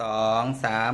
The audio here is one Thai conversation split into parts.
สองสาม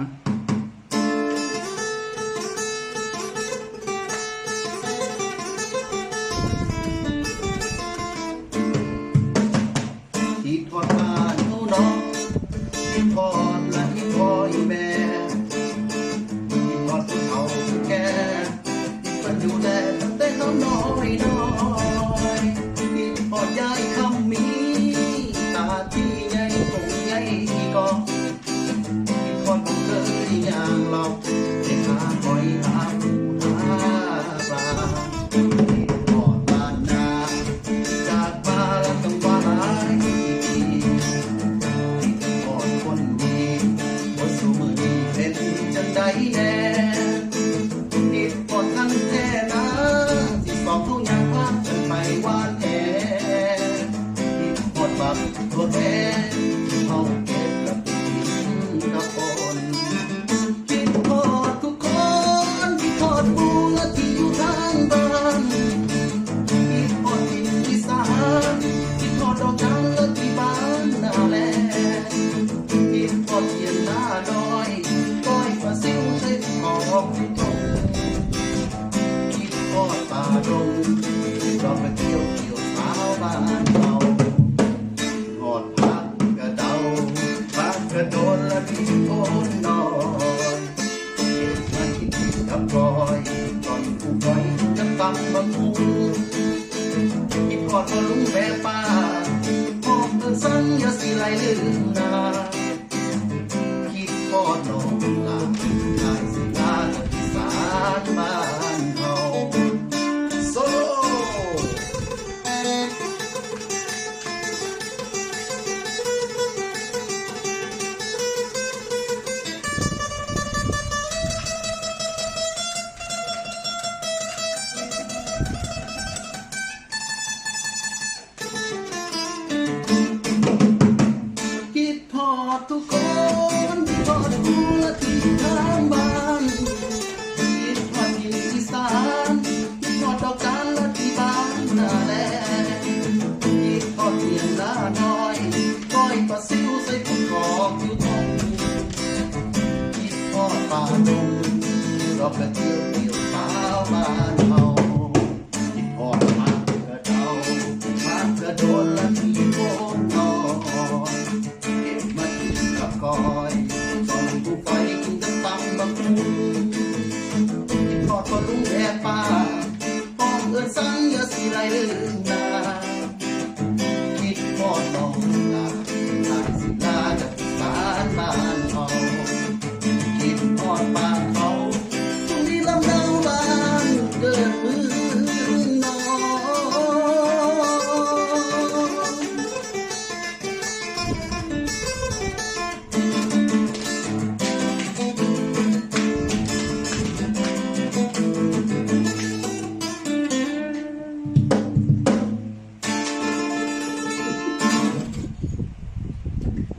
Sanya sila iluna Kiko no lang จุกรอบลเที่ยวเที่ยวสาวบ้านเฮาคิดพอมาเจอรามาเพื่อโดนละมีโดนนอนเก็บมาถึงกับก้อยตอนผู้ไฟกินน้ำตำบะคุงคิดพอดก็ลุงแอบป้าป้องเอื้อนสังเยอะสีไรเรื่องนา